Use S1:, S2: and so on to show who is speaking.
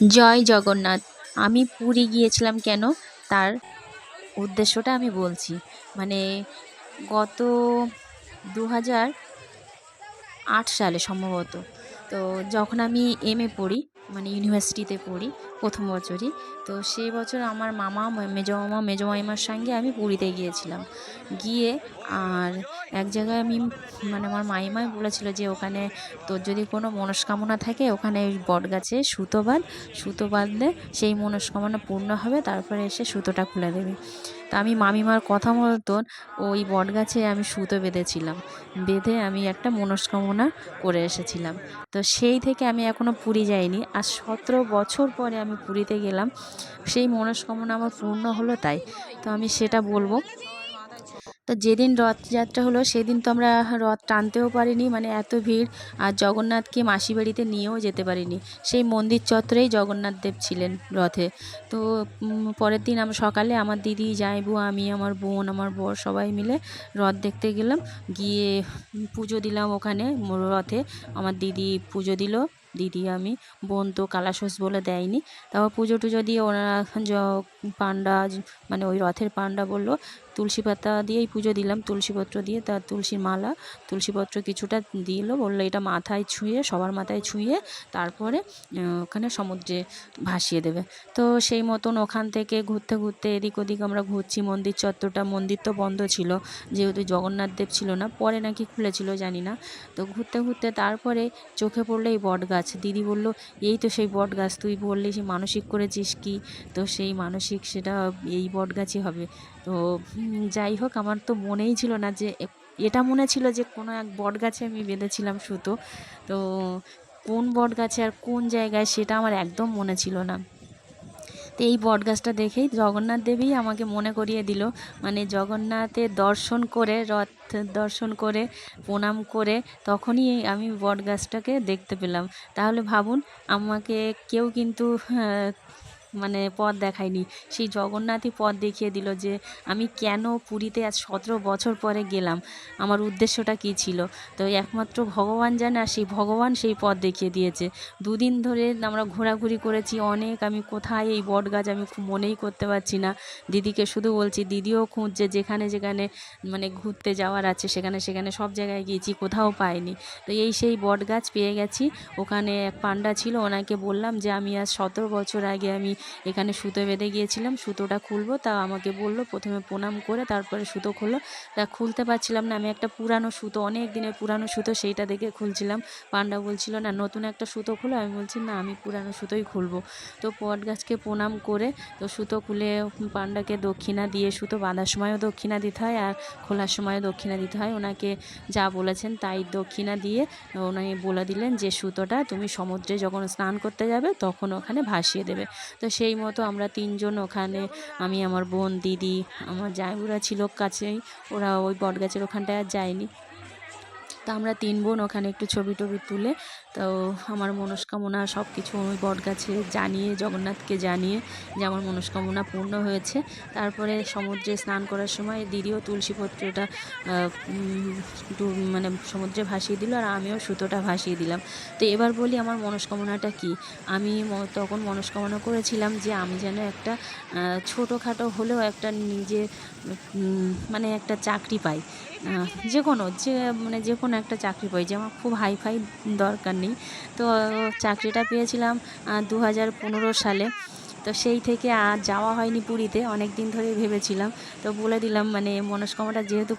S1: জয় জগন্নাথ। আমি পুরী গিয়েছিলাম কেন? তার উদ্দেশ্যটা আমি বলছি। মানে গত দু হাজার আট সালে সম্ভবত। তো যখন আমি এম এ পড়ি মানে ইউনিভার্সিটিতে পড়ি, প্রথম বছরই, তো সেই বছর আমার মামা মেজো মামা সঙ্গে আমি পুরীতে গিয়েছিলাম। গিয়ে আর এক জায়গায় আমি মানে আমার মাইমাই বলেছিল যে ওখানে তোর যদি কোনো মনস্কামনা থাকে, ওখানে ওই বট গাছে সুতো বাঁধ, সুতো বাঁধলে সেই মনস্কামনা পূর্ণ হবে, তারপরে এসে সুতোটা খুলে দেবে। তা আমি মামিমার কথা মতন ওই বট গাছে আমি সুতো বেঁধেছিলাম, বেঁধে আমি একটা মনস্কামনা করে এসেছিলাম। তো সেই থেকে আমি এখনও পুরী যাইনি, আর সতেরো বছর পরে আমি পুরীতে গেলাম, সেই মনস্কামনা আমার পূর্ণ হলো তাই। তো আমি সেটা বলব। তো যেদিন রথযাত্রা হলো, সেদিন তো আমরা রথ টানতেও পারিনি মানে এত ভিড়। আর জগন্নাথকে মাসি বাড়িতে নিয়েও যেতে পারিনি। সেই মন্দির চত্বরেই জগন্নাথ দেব ছিলেন রথে। তো পরের দিন আমরা সকালে আমার দিদি যাইবু আমি, আমার বোন, আমার বর সবাই মিলে রথ দেখতে গেলাম। গিয়ে পুজো দিলাম ওখানে, রথে। আমার দিদি পুজো দিল। দিদি আমি, বোন তো কালাশোস বলে দেয়নি। তারপর পুজো টুজো দিয়ে ওনারা পান্ডা মানে ওই রথের পান্ডা বলল, তুলসী পাতা দিয়েই পুজো দিলাম তুলসীপত্র দিয়ে তার তুলসীর মালা তুলসীপত্র কিছুটা দিল, বলল এটা মাথায় ছুঁয়ে, সবার মাথায় ছুঁয়ে তারপরে ওখানে সমুদ্রে ভাসিয়ে দেবে। তো সেই মতন ওখান থেকে ঘুরতে ঘুরতে এদিক ওদিক আমরা ঘুরছি, মন্দির চত্বরটা, মন্দির তো বন্ধ ছিল, যেহেতু জগন্নাথ দেব ছিল না, পরে নাকি খুলেছিল, জানি না। তো ঘুরতে ঘুরতে তারপরে চোখে পড়ল এই বট গাছ দিদি বলল, এই তো সেই বট গাছ তুই বললি সে মানসিক করেছিস কি? তো সেই মানসিক সেটা এই বট গাছই হবে। তো যাই হোক, আমার তো মনেই ছিল না যে এটা মনে ছিল যে কোনো এক বট গাছে আমি বেঁধেছিলাম সুতো। তো কোন বট গাছে আর কোন জায়গায় সেটা আমার একদম মনে ছিল না। তো এই বটগাছটা দেখেই জগন্নাথ দেবী আমাকে মনে করিয়ে দিল। মানে জগন্নাথের দর্শন করে, রথ দর্শন করে, প্রণাম করে তখনই আমি বটগাছটাকে দেখতে পেলাম। তাহলে ভাবুন, আমাকে কেউ কিন্তু মানে পথ দেখায়নি। সেই জগন্নাথই পথ দেখিয়ে দিল যে, আমি কেন পুরীতে আজ সতেরো বছর পরে গেলাম? আমার উদ্দেশ্যটা কী ছিল? তো একমাত্র ভগবান জানে আর সেই ভগবান সেই পথ দেখিয়ে দিয়েছে। দুদিন ধরে আমরা ঘোরাঘুরি করেছি, অনেক। আমি কোথায় এই বট গাছ আমি খুব মনেই করতে পারছি না। দিদিকে শুধু বলছি, দিদিও খুঁজছে যেখানে যেখানে মানে ঘুরতে যাওয়ার আছে, সেখানে সেখানে সব জায়গায় গিয়েছি, কোথাও পাইনি। তো এই সেই বট গাছ পেয়ে গেছি। ওখানে এক পান্ডা ছিল, ওনাকে বললাম যে, আমি আজ সতেরো বছর আগে আমি এখানে সুতো বেঁধে গিয়েছিলাম, সুতোটা খুলবো। তা আমাকে বলল, প্রথমে প্রণাম করে, তারপরে সুতো খুললো তা খুলতে পারছিলাম না, আমি একটা পুরানো সুতো, অনেক দিনের পুরানো সুতো সেইটা দেখে খুলছিলাম। পান্ডা বলছিল, না, নতুন একটা সুতো খুলো। আমি বলছি, না, আমি পুরানো সুতোই খুলবো। তো পট গাছকে প্রণাম করে, তো সুতো খুলে পান্ডাকে দক্ষিণা দিয়ে সুতো বাঁধার সময়ও দক্ষিণা দিতে হয় আর খোলার সময়ও দক্ষিণা দিতে হয়। ওনাকে যা বলেছেন তাই দক্ষিণা দিয়ে ওনাকে বলে দিলেন যে, সুতোটা তুমি সমুদ্রে যখন স্নান করতে যাবে, তখন ওখানে ভাসিয়ে দেবে। তো সেই মতো আমরা তিনজন ওখানে, আমি, আমার বোন, দিদি, আমার জায়বুরা ছিল কাছেই, ওরা ওই বটগাছের ওখানটায় আর যায়নি। তা আমরা তিন বোন ওখানে একটু ছবি টবি তুলে তো আমার মনস্কামনা সব কিছু ওই বট গাছে জানিয়ে, জগন্নাথকে জানিয়ে যে আমার মনস্কামনা পূর্ণ হয়েছে। তারপরে সমুদ্রে স্নান করার সময় দিদিও তুলসীপত্রটা মানে সমুদ্রে ভাসিয়ে দিল আর আমিও সুতোটা ভাসিয়ে দিলাম। তো এবার বলি আমার মনস্কামনাটা কি? আমি তখন মনস্কামনা করেছিলাম যে আমি যেন একটা ছোটোখাটো হলেও একটা নিজে মানে একটা চাকরি পাই। যে কোনো যে মানে যে কোনো একটা চাকরি পাই যে আমার খুব হাইফাই দরকার নেই তো চাকরিটা পেয়েছিলাম দু হাজার পনেরো সালে। তো সেই থেকে আর যাওয়া হয়নি পুরীতে অনেক দিন ধরেই ভেবেছিলাম। তো বলে দিলাম মানে মনস্কামনাটা যেহেতু